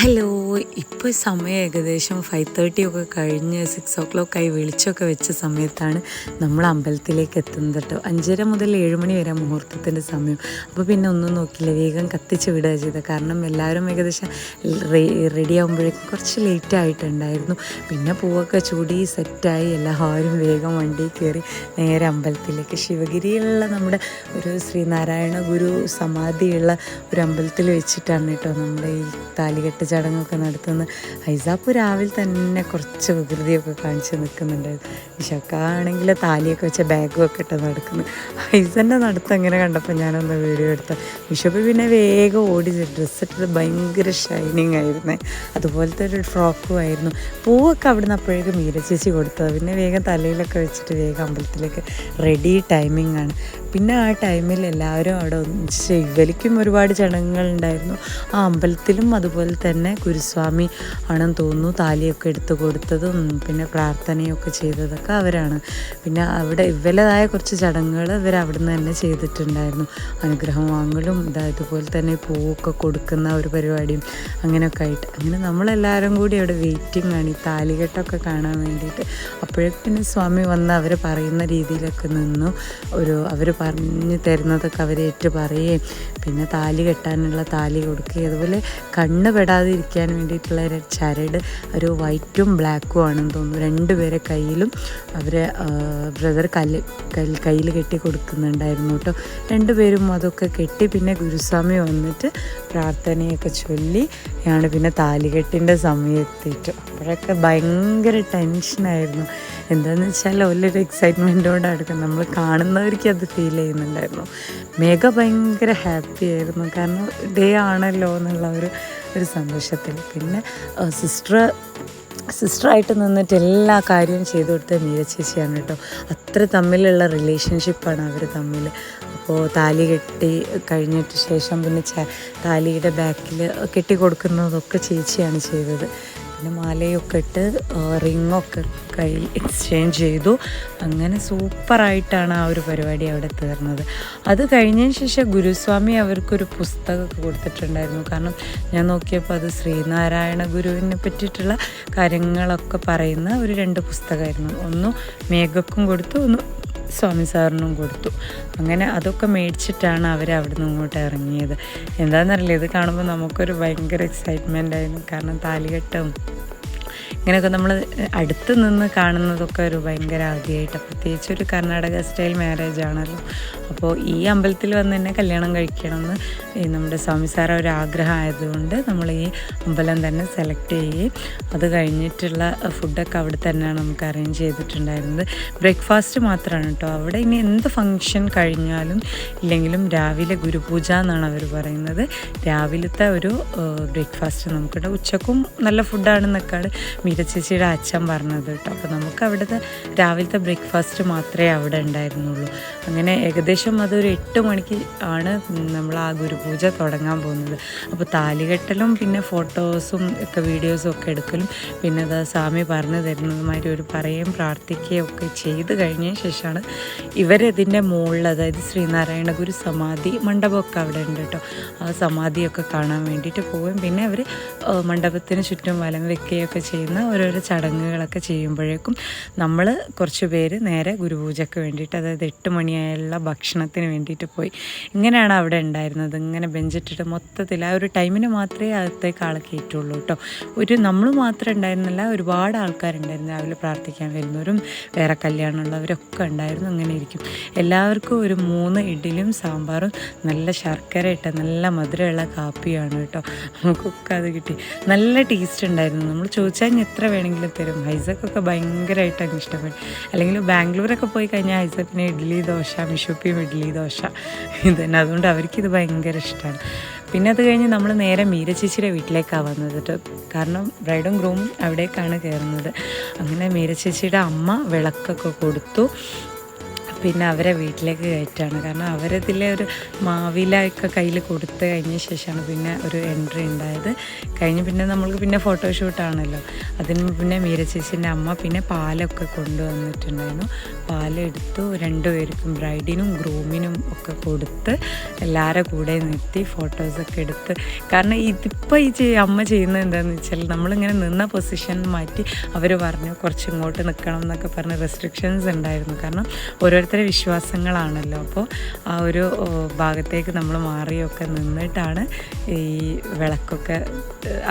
Hello ഇപ്പോൾ സമയം ഏകദേശം ഫൈവ് തേർട്ടി ഒക്കെ കഴിഞ്ഞ് സിക്സ് ഓ ക്ലോക്ക് ആയി വെളിച്ചമൊക്കെ വെച്ച സമയത്താണ് നമ്മൾ അമ്പലത്തിലേക്ക് എത്തുന്നത് കേട്ടോ. അഞ്ചര മുതൽ ഏഴ് മണി വരെ മുഹൂർത്തത്തിന്റെ സമയം. അപ്പോൾ പിന്നെ ഒന്നും നോക്കില്ല വേഗം കത്തിച്ച് വിടുക ചെയ്തത്. കാരണം എല്ലാവരും ഏകദേശം റെഡി ആകുമ്പോഴേക്കും കുറച്ച് ലേറ്റ് ആയിട്ടുണ്ടായിരുന്നു. പിന്നെ പൂവൊക്കെ ചൂടി സെറ്റായി എല്ലാവരും വേഗം വണ്ടി കയറി നേരെ അമ്പലത്തിലേക്ക്. ശിവഗിരിയിലുള്ള നമ്മുടെ ഒരു ശ്രീനാരായണ ഗുരു സമാധിയുള്ള ഒരു അമ്പലത്തിൽ വെച്ചിട്ടാണ് കേട്ടോ നമ്മുടെ ഈ താലികെട്ട് ചടങ്ങൊക്കെ നടത്തുന്ന ഹൈസാപ്പ് രാവിലെ തന്നെ കുറച്ച് വികൃതിയൊക്കെ കാണിച്ച് നിൽക്കുന്നുണ്ടായിരുന്നു വിശക്ക ആണെങ്കിൽ താലിയൊക്കെ വെച്ച ബാഗും ഒക്കെ ഇട്ട് നടക്കുന്നു. ഹൈസന്റെ നടത്തം അങ്ങനെ കണ്ടപ്പോൾ ഞാനൊന്ന് വീഡിയോ എടുത്ത വിഷപ്പ് പിന്നെ വേഗം ഓടി ഡ്രസ്സ് ഇട്ടത് ഭയങ്കര ഷൈനിങ് ആയിരുന്നേ. അതുപോലത്തെ ഒരു ഫ്രോക്കും ആയിരുന്നു. പൂവൊക്കെ അവിടുന്ന് അപ്പോഴേക്കും മീര ചേച്ചി കൊടുത്തത്. പിന്നെ വേഗം തലയിലൊക്കെ വെച്ചിട്ട് വേഗം അമ്പലത്തിലേക്ക് റെഡി ടൈമിംഗ് ആണ്. പിന്നെ ആ ടൈമിൽ എല്ലാവരും അവിടെ ഒന്നിച്ച് ഇവലിക്കും ഒരുപാട് ചടങ്ങുകളുണ്ടായിരുന്നു ആ അമ്പലത്തിലും അതുപോലെ തന്നെ ഗുരുസ്വാമി ആണെന്ന് തോന്നുന്നു. താലിയൊക്കെ എടുത്തു കൊടുത്തതും പിന്നെ പ്രാർത്ഥനയൊക്കെ ചെയ്തതൊക്കെ അവരാണ്. പിന്നെ അവിടെ ഇവലതായ കുറച്ച് ചടങ്ങുകൾ ഇവർ അവിടെ നിന്ന് തന്നെ ചെയ്തിട്ടുണ്ടായിരുന്നു. അനുഗ്രഹം വാങ്ങലും ഇതാ ഇതുപോലെ തന്നെ പൂവൊക്കെ കൊടുക്കുന്ന ഒരു പരിപാടിയും അങ്ങനെയൊക്കെ ആയിട്ട്. അങ്ങനെ നമ്മളെല്ലാവരും കൂടി അവിടെ വെയിറ്റിംഗ് ആണ്. ഈ താലികെട്ടൊക്കെ കാണാൻ വേണ്ടിയിട്ട്. അപ്പോഴേക്കും പിന്നെ സ്വാമി വന്ന് അവർ പറയുന്ന രീതിയിലൊക്കെ നിന്നു. ഒരു അവർ പറഞ്ഞു തരുന്നതൊക്കെ അവരേറ്റ് പറയുകയും പിന്നെ താലി കെട്ടാനുള്ള താലി കൊടുക്കുക. അതുപോലെ കണ്ണ് പെടാതിരിക്കാൻ വേണ്ടിയിട്ടുള്ള ഒരു ചരട് ഒരു വൈറ്റും ബ്ലാക്കും ആണെന്ന് തോന്നുന്നു. രണ്ടുപേരെ കയ്യിലും അവരെ ബ്രദർ കല്ല് കയ്യിൽ കെട്ടി കൊടുക്കുന്നുണ്ടായിരുന്നു കേട്ടോ. രണ്ടുപേരും അതൊക്കെ കെട്ടി പിന്നെ ഗുരുസ്വാമി വന്നിട്ട് പ്രാർത്ഥനയൊക്കെ ചൊല്ലി ആണ് പിന്നെ താലികെട്ടിന്റെ സമയത്തെറ്റു അപ്പോഴൊക്കെ ഭയങ്കര ടെൻഷനായിരുന്നു എന്താണെന്ന് വെച്ചാൽ വലിയൊരു എക്സൈറ്റ്മെന്റോടെ അടുക്കും നമ്മൾ കാണുന്നവർക്ക് അത് ഫീൽ ചെയ്യുന്നുണ്ടായിരുന്നു. മേഘ ഭയങ്കര ഹാപ്പി ആയിരുന്നു. കാരണം ഡേ ആണല്ലോ എന്നുള്ള ഒരു ഒരു സന്തോഷത്തിൽ. പിന്നെ സിസ്റ്റർ സിസ്റ്ററായിട്ട് നിന്നിട്ട് എല്ലാ കാര്യവും ചെയ്തു കൊടുത്ത മീര ചേച്ചിയാണ് കേട്ടോ. അത്ര തമ്മിലുള്ള റിലേഷൻഷിപ്പാണ് അവർ തമ്മിൽ. അപ്പോൾ താലി കെട്ടി കഴിഞ്ഞിട്ട് ശേഷം പിന്നെ താലിയുടെ ബാക്കിൽ കെട്ടി കൊടുക്കുന്നതൊക്കെ ചേച്ചിയാണ് ചെയ്തത്. പിന്നെ മാലയൊക്കെ ഇട്ട് റിങ്ങൊക്കെ കൈ എക്സ്ചേഞ്ച് ചെയ്തു. അങ്ങനെ സൂപ്പറായിട്ടാണ് ആ ഒരു പരിപാടി അവിടെ തീർന്നത്. അത് കഴിഞ്ഞതിന് ശേഷം ഗുരുസ്വാമി അവർക്കൊരു പുസ്തകമൊക്കെ കൊടുത്തിട്ടുണ്ടായിരുന്നു. കാരണം ഞാൻ നോക്കിയപ്പോൾ അത് ശ്രീനാരായണ ഗുരുവിനെ പറ്റിയിട്ടുള്ള കാര്യങ്ങളൊക്കെ പറയുന്ന ഒരു രണ്ട് പുസ്തകമായിരുന്നു. ഒന്ന് മേഘക്കും കൊടുത്തു ഒന്ന് സ്വാമി സാറിനും കൊടുത്തു. അങ്ങനെ അതൊക്കെ മേടിച്ചിട്ടാണ് അവർ അവിടെ നിന്ന് ഇങ്ങോട്ട് ഇറങ്ങിയത്. എന്താണെന്നറിയില്ല ഇത് കാണുമ്പോൾ നമുക്കൊരു ഭയങ്കര എക്സൈറ്റ്മെന്റ് ആയിരുന്നു. കാരണം താലികെട്ടും ഇങ്ങനെയൊക്കെ നമ്മൾ അടുത്ത് നിന്ന് കാണുന്നതൊക്കെ ഒരു ഭയങ്കര ആദ്യമായിട്ട് പ്രത്യേകിച്ച് ഒരു കർണാടക സ്റ്റൈൽ മാരേജ് ആണല്ലോ. അപ്പോൾ ഈ അമ്പലത്തിൽ വന്ന് തന്നെ കല്യാണം കഴിക്കണമെന്ന് നമ്മുടെ സ്വാമി സാറ ഒരു ആഗ്രഹം ആയതുകൊണ്ട് നമ്മൾ ഈ അമ്പലം തന്നെ സെലക്ട് ചെയ്യുകയും അത് കഴിഞ്ഞിട്ടുള്ള ഫുഡൊക്കെ അവിടെ തന്നെയാണ് നമുക്ക് അറേഞ്ച് ചെയ്തിട്ടുണ്ടായിരുന്നത്. ബ്രേക്ക്ഫാസ്റ്റ് മാത്രമാണ് കേട്ടോ. അവിടെ ഇനി എന്ത് ഫങ്ഷൻ കഴിഞ്ഞാലും ഇല്ലെങ്കിലും രാവിലെ ഗുരുപൂജ എന്നാണ് അവർ പറയുന്നത്. രാവിലത്തെ ഒരു ബ്രേക്ക്ഫാസ്റ്റ് നമുക്കുണ്ട് ഉച്ചക്കും നല്ല ഫുഡാണെന്നൊക്കെയാണ് മീര ചേച്ചിയുടെ അച്ഛൻ പറഞ്ഞത് കേട്ടോ. അപ്പോൾ നമുക്ക് അവിടുത്തെ രാവിലത്തെ ബ്രേക്ക്ഫാസ്റ്റ് മാത്രമേ അവിടെ ഉണ്ടായിരുന്നുള്ളൂ. അങ്ങനെ ഏകദേശം അതൊരു എട്ട് മണിക്ക് ആണ് നമ്മൾ ആ ഗുരുപൂജ തുടങ്ങാൻ പോകുന്നത്. അപ്പോൾ താലികെട്ടലും പിന്നെ ഫോട്ടോസും ഒക്കെ വീഡിയോസും ഒക്കെ എടുക്കലും പിന്നെ അത് സ്വാമി പറഞ്ഞു തരുന്നതുമായിട്ട് ഒരു പറയുകയും പ്രാർത്ഥിക്കുകയും ഒക്കെ ചെയ്ത് കഴിഞ്ഞ ശേഷമാണ് ഇവരതിന്റെ മുകളിൽ അതായത് ശ്രീനാരായണ ഗുരു സമാധി മണ്ഡപമൊക്കെ അവിടെ ഉണ്ട് കേട്ടോ. ആ സമാധിയൊക്കെ കാണാൻ വേണ്ടിയിട്ട് പോവുകയും പിന്നെ അവർ മണ്ഡപത്തിന് ചുറ്റും വലം വെക്കുകയൊക്കെ ചെയ്യുന്ന ഓരോരോ ചടങ്ങുകളൊക്കെ ചെയ്യുമ്പോഴേക്കും നമ്മൾ കുറച്ച് പേര് നേരെ ഗുരുപൂജയ്ക്ക് വേണ്ടിയിട്ട് അതായത് എട്ട് മണിയായുള്ള ഭക്ഷണത്തിന് വേണ്ടിയിട്ട് പോയി. ഇങ്ങനെയാണ് അവിടെ ഉണ്ടായിരുന്നത്. ഇങ്ങനെ ബെഞ്ചിട്ടിട്ട് മൊത്തത്തിൽ ആ ഒരു ടൈമിന് മാത്രമേ അകത്തേക്ക് ആൾ കയറ്റുള്ളൂ കേട്ടോ. ഒരു നമ്മൾ മാത്രം ഉണ്ടായിരുന്നില്ല ഒരുപാട് ആൾക്കാരുണ്ടായിരുന്നു രാവിലെ പ്രാർത്ഥിക്കാൻ വരുന്നവരും വേറെ കല്യാണമുള്ളവരൊക്കെ ഉണ്ടായിരുന്നു അങ്ങനെ ഇരിക്കും. എല്ലാവർക്കും ഒരു മൂന്ന് ഇഡ്ഡലിയും സാമ്പാറും നല്ല ശർക്കര ഇട്ട നല്ല മധുരമുള്ള കാപ്പിയാണ് കേട്ടോ. നമുക്കൊക്കെ അത് കിട്ടി. നല്ല ടേസ്റ്റ് ഉണ്ടായിരുന്നു. നമ്മൾ ചോദിച്ചാൽ എത്ര വേണമെങ്കിലും തരും? ഹൈസക്കൊക്കെ ഭയങ്കരമായിട്ട് അങ്ങ് ഇഷ്ടപ്പെടും അല്ലെങ്കിൽ ബാംഗ്ലൂരൊക്കെ പോയി കഴിഞ്ഞാൽ ഹൈസക്കിന് ഇഡ്ഡലി ദോശ മിഷുപ്പിയും ഇഡ്ഡലി ദോശ ഇത് തന്നെ അതുകൊണ്ട് അവർക്കിത് ഭയങ്കര ഇഷ്ടമാണ് പിന്നെ അത് കഴിഞ്ഞ് നമ്മൾ നേരെ മീര ചേച്ചിയുടെ വീട്ടിലേക്കാണ് വന്നത് കേട്ടോ കാരണം ബ്രൈഡും ഗ്രൂമും അവിടേക്കാണ് കയറുന്നത്. അങ്ങനെ മീര ചേച്ചിയുടെ അമ്മ വിളക്കൊക്കെ കൊടുത്തു. പിന്നെ അവരെ വീട്ടിലേക്ക് കയറ്റാണ്. കാരണം അവരതിലെ ഒരു മാവിലൊക്കെ കയ്യിൽ കൊടുത്ത് കഴിഞ്ഞ ശേഷമാണ് പിന്നെ ഒരു എൻട്രി ഉണ്ടായത്. കഴിഞ്ഞ് പിന്നെ നമ്മൾക്ക് പിന്നെ ഫോട്ടോഷൂട്ടാണല്ലോ അതിന് പിന്നെ മീര ചേച്ചീന്റെ അമ്മ പിന്നെ പാലൊക്കെ കൊണ്ടുവന്നിട്ടുണ്ടായിരുന്നു. പാലെടുത്തു രണ്ടുപേർക്കും ബ്രൈഡിനും ഗ്രൂമിനും ഒക്കെ കൊടുത്ത് എല്ലാവരുടെ കൂടെ നിർത്തി ഫോട്ടോസൊക്കെ എടുത്ത്. കാരണം ഇതിപ്പോൾ ഈ അമ്മ ചെയ്യുന്നത് എന്താണെന്ന് വെച്ചാൽ നമ്മളിങ്ങനെ നിന്ന പൊസിഷൻ മാറ്റി അവർ പറഞ്ഞു കുറച്ച് ഇങ്ങോട്ട് നിൽക്കണം എന്നൊക്കെ പറഞ്ഞ് റെസ്ട്രിക്ഷൻസ് ഉണ്ടായിരുന്നു. കാരണം ഓരോരുത്തരുടെ വിശ്വാസങ്ങളാണല്ലോ. അപ്പോൾ ആ ഒരു ഭാഗത്തേക്ക് നമ്മൾ മാറിയൊക്കെ നിന്നിട്ടാണ് ഈ വിളക്കൊക്കെ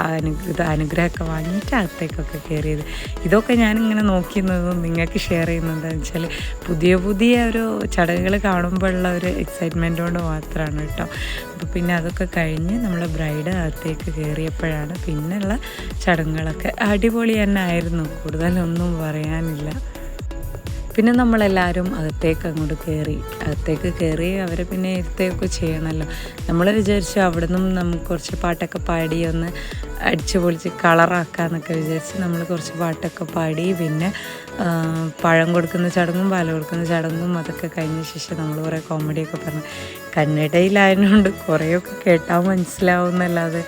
അനുഗ്രഹ അനുഗ്രഹമൊക്കെ വാങ്ങിയിട്ട് അകത്തേക്കൊക്കെ കയറിയത്. ഇതൊക്കെ ഞാനിങ്ങനെ നോക്കിയിരുന്നതും നിങ്ങൾക്ക് ഷെയർ ചെയ്യുന്നത് എന്താണെന്ന് വെച്ചാൽ പുതിയ പുതിയ ഒരു ചടങ്ങുകൾ കാണുമ്പോഴുള്ള ഒരു എക്സൈറ്റ്മെന്റ് കൊണ്ട് മാത്രമാണ് കേട്ടോ. അപ്പോൾ പിന്നെ അതൊക്കെ കഴിഞ്ഞ് നമ്മൾ ബ്രൈഡ് അകത്തേക്ക് കയറിയപ്പോഴാണ് പിന്നെയുള്ള ചടങ്ങുകളൊക്കെ അടിപൊളി തന്നെ ആയിരുന്നു. കൂടുതലൊന്നും പറയാനില്ല. പിന്നെ നമ്മളെല്ലാവരും അകത്തേക്ക് അങ്ങോട്ട് കയറി അകത്തേക്ക് കയറി അവരെ പിന്നെ ഇരുത്തേക്ക് ചെയ്യണമല്ലോ. നമ്മൾ വിചാരിച്ചു അവിടെ നിന്നും നമുക്ക് കുറച്ച് പാട്ടൊക്കെ പാടി ഒന്ന് അടിച്ചു പൊളിച്ച് കളറാക്കാന്നൊക്കെ വിചാരിച്ച് നമ്മൾ കുറച്ച് പാട്ടൊക്കെ പാടി പിന്നെ പഴം കൊടുക്കുന്ന ചടങ്ങും പാല കൊടുക്കുന്ന ചടങ്ങും അതൊക്കെ കഴിഞ്ഞ ശേഷം നമ്മൾ കുറേ കോമഡിയൊക്കെ പറഞ്ഞു. കന്നഡയിലായതുകൊണ്ട് കുറേയൊക്കെ കേട്ടാൽ മനസ്സിലാവും എന്നല്ലാതെ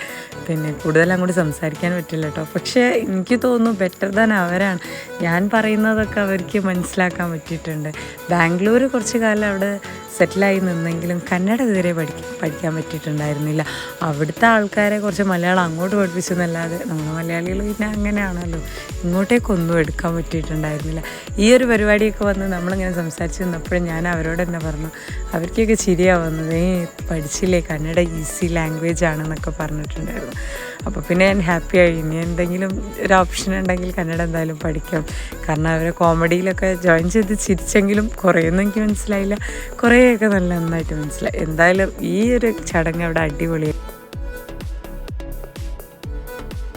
പിന്നെ കൂടുതൽ അങ്ങോട്ട് സംസാരിക്കാൻ പറ്റില്ല കേട്ടോ. പക്ഷേ എനിക്ക് തോന്നുന്നു ബെറ്റർ ദാൻ അവരാണ്. ഞാൻ പറയുന്നതൊക്കെ അവർക്ക് മനസ്സിലാക്കാൻ പറ്റിയിട്ടുണ്ട്. ബാംഗ്ലൂർ കുറച്ച് കാലം അവിടെ സെറ്റിലായി നിന്നെങ്കിലും കന്നഡ ഇതുവരെ പഠിക്ക പഠിക്കാൻ പറ്റിയിട്ടുണ്ടായിരുന്നില്ല. അവിടുത്തെ ആൾക്കാരെ കുറച്ച് മലയാളം അങ്ങോട്ട് പഠിപ്പിച്ചു എന്നല്ലാതെ നമ്മൾ മലയാളികൾ പിന്നെ അങ്ങനെയാണല്ലോ. ഇങ്ങോട്ടേക്കൊന്നും എടുക്കാൻ പറ്റിയിട്ടുണ്ടായിരുന്നില്ല. ഈ ഒരു പരിപാടിയൊക്കെ വന്ന് നമ്മളിങ്ങനെ സംസാരിച്ചു നിന്നപ്പോഴും ഞാൻ അവരോട് തന്നെ പറഞ്ഞു അവർക്കൊക്കെ ചിരിയാണ് വന്നത്. ഏ പഠിച്ചില്ലേ? കന്നഡ ഈസി ലാംഗ്വേജ് ആണെന്നൊക്കെ പറഞ്ഞിട്ടുണ്ടായിരുന്നു. അപ്പോൾ പിന്നെ ഞാൻ ഹാപ്പിയായി ഇനി എന്തെങ്കിലും ഒരു ഓപ്ഷൻ ഉണ്ടെങ്കിൽ കന്നഡ എന്തായാലും പഠിക്കാം. കാരണം അവരെ കോമഡിയിലൊക്കെ ജോയിൻ ചെയ്ത് ചിരിച്ചെങ്കിലും കുറേയൊന്നും എനിക്ക് മനസ്സിലായില്ല. കുറേയൊക്കെ നല്ല നന്നായിട്ട് മനസ്സിലായി. എന്തായാലും ഈ ഒരു ചടങ്ങ് അവിടെ അടിപൊളിയായി.